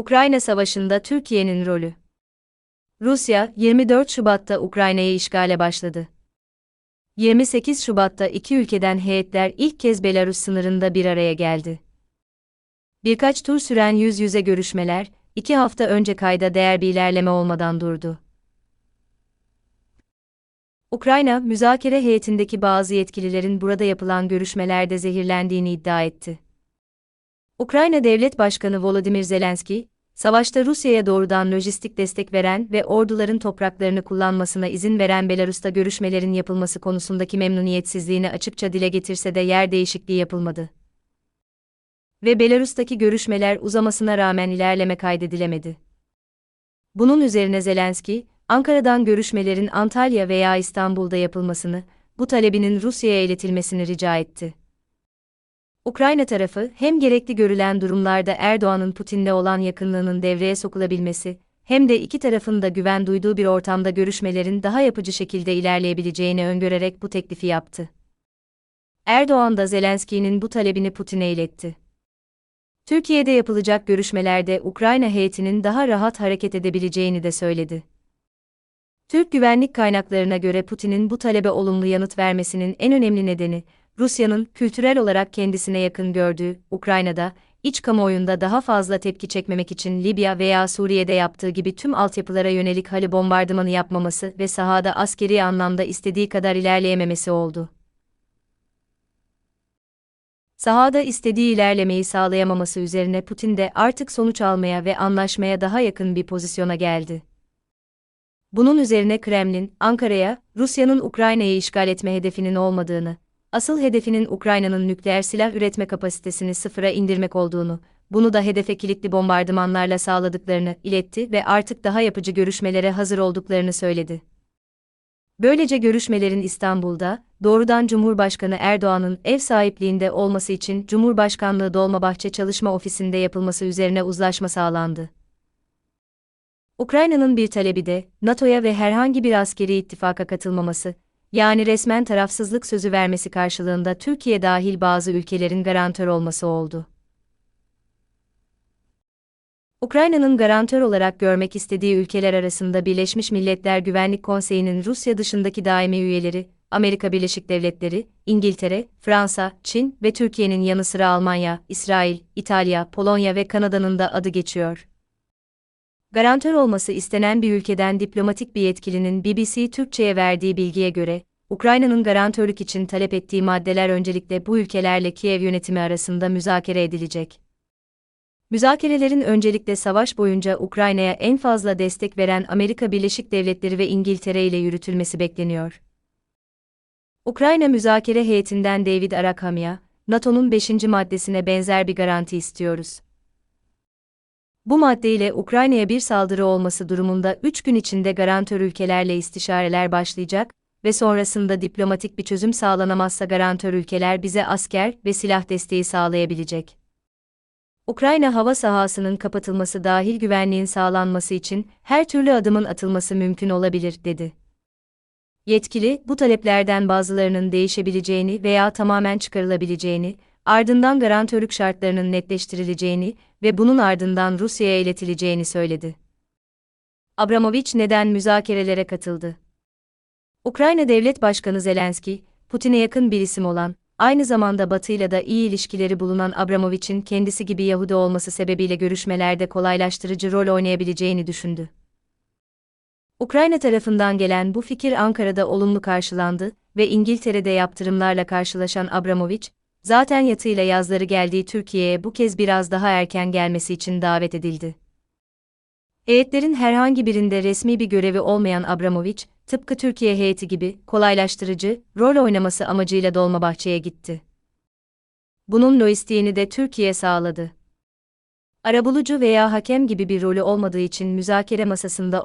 Ukrayna Savaşı'nda Türkiye'nin rolü. Rusya, 24 Şubat'ta Ukrayna'yı işgale başladı. 28 Şubat'ta iki ülkeden heyetler ilk kez Belarus sınırında bir araya geldi. Birkaç tur süren yüz yüze görüşmeler, iki hafta önce kayda değer bir ilerleme olmadan durdu. Ukrayna, müzakere heyetindeki bazı yetkililerin burada yapılan görüşmelerde zehirlendiğini iddia etti. Ukrayna Devlet Başkanı Volodymyr Zelenski, savaşta Rusya'ya doğrudan lojistik destek veren ve orduların topraklarını kullanmasına izin veren Belarus'ta görüşmelerin yapılması konusundaki memnuniyetsizliğini açıkça dile getirse de yer değişikliği yapılmadı. Ve Belarus'taki görüşmeler uzamasına rağmen ilerleme kaydedilemedi. Bunun üzerine Zelenski, Ankara'dan görüşmelerin Antalya veya İstanbul'da yapılmasını, bu talebinin Rusya'ya iletilmesini rica etti. Ukrayna tarafı hem gerekli görülen durumlarda Erdoğan'ın Putin'le olan yakınlığının devreye sokulabilmesi, hem de iki tarafın da güven duyduğu bir ortamda görüşmelerin daha yapıcı şekilde ilerleyebileceğini öngörerek bu teklifi yaptı. Erdoğan da Zelenski'nin bu talebini Putin'e iletti. Türkiye'de yapılacak görüşmelerde Ukrayna heyetinin daha rahat hareket edebileceğini de söyledi. Türk güvenlik kaynaklarına göre Putin'in bu talebe olumlu yanıt vermesinin en önemli nedeni, Rusya'nın kültürel olarak kendisine yakın gördüğü Ukrayna'da iç kamuoyunda daha fazla tepki çekmemek için Libya veya Suriye'de yaptığı gibi tüm altyapılara yönelik hali bombardımanı yapmaması ve sahada askeri anlamda istediği kadar ilerleyememesi oldu. Sahada istediği ilerlemeyi sağlayamaması üzerine Putin de artık sonuç almaya ve anlaşmaya daha yakın bir pozisyona geldi. Bunun üzerine Kremlin, Ankara'ya, Rusya'nın Ukrayna'yı işgal etme hedefinin olmadığını, asıl hedefinin Ukrayna'nın nükleer silah üretme kapasitesini sıfıra indirmek olduğunu, bunu da hedefe kilitli bombardımanlarla sağladıklarını iletti ve artık daha yapıcı görüşmelere hazır olduklarını söyledi. Böylece görüşmelerin İstanbul'da, doğrudan Cumhurbaşkanı Erdoğan'ın ev sahipliğinde olması için Cumhurbaşkanlığı Dolmabahçe Çalışma Ofisi'nde yapılması üzerine uzlaşma sağlandı. Ukrayna'nın bir talebi de, NATO'ya ve herhangi bir askeri ittifaka katılmaması, yani resmen tarafsızlık sözü vermesi karşılığında Türkiye dahil bazı ülkelerin garantör olması oldu. Ukrayna'nın garantör olarak görmek istediği ülkeler arasında Birleşmiş Milletler Güvenlik Konseyi'nin Rusya dışındaki daimi üyeleri, Amerika Birleşik Devletleri, İngiltere, Fransa, Çin ve Türkiye'nin yanı sıra Almanya, İsrail, İtalya, Polonya ve Kanada'nın da adı geçiyor. Garantör olması istenen bir ülkeden diplomatik bir yetkilinin BBC Türkçe'ye verdiği bilgiye göre, Ukrayna'nın garantörlük için talep ettiği maddeler öncelikle bu ülkelerle Kiev yönetimi arasında müzakere edilecek. Müzakerelerin öncelikle savaş boyunca Ukrayna'ya en fazla destek veren Amerika Birleşik Devletleri ve İngiltere ile yürütülmesi bekleniyor. Ukrayna müzakere heyetinden David Arakamya, NATO'nun 5. maddesine benzer bir garanti istiyoruz. Bu maddeyle Ukrayna'ya bir saldırı olması durumunda 3 gün içinde garantör ülkelerle istişareler başlayacak ve sonrasında diplomatik bir çözüm sağlanamazsa garantör ülkeler bize asker ve silah desteği sağlayabilecek. Ukrayna hava sahasının kapatılması dahil güvenliğin sağlanması için her türlü adımın atılması mümkün olabilir, dedi. Yetkili, bu taleplerden bazılarının değişebileceğini veya tamamen çıkarılabileceğini, ardından garantörlük şartlarının netleştirileceğini ve bunun ardından Rusya'ya iletileceğini söyledi. Abramovich neden müzakerelere katıldı? Ukrayna Devlet Başkanı Zelenski, Putin'e yakın bir isim olan, aynı zamanda Batı'yla da iyi ilişkileri bulunan Abramovich'in kendisi gibi Yahudi olması sebebiyle görüşmelerde kolaylaştırıcı rol oynayabileceğini düşündü. Ukrayna tarafından gelen bu fikir Ankara'da olumlu karşılandı ve İngiltere'de yaptırımlarla karşılaşan Abramovich, zaten yatıyla yazları geldiği Türkiye'ye bu kez biraz daha erken gelmesi için davet edildi. Heyetlerin herhangi birinde resmi bir görevi olmayan Abramovich, tıpkı Türkiye heyeti gibi kolaylaştırıcı rol oynaması amacıyla Dolmabahçe'ye gitti. Bunun lojistiğini de Türkiye sağladı. Arabulucu veya hakem gibi bir rolü olmadığı için müzakere masasında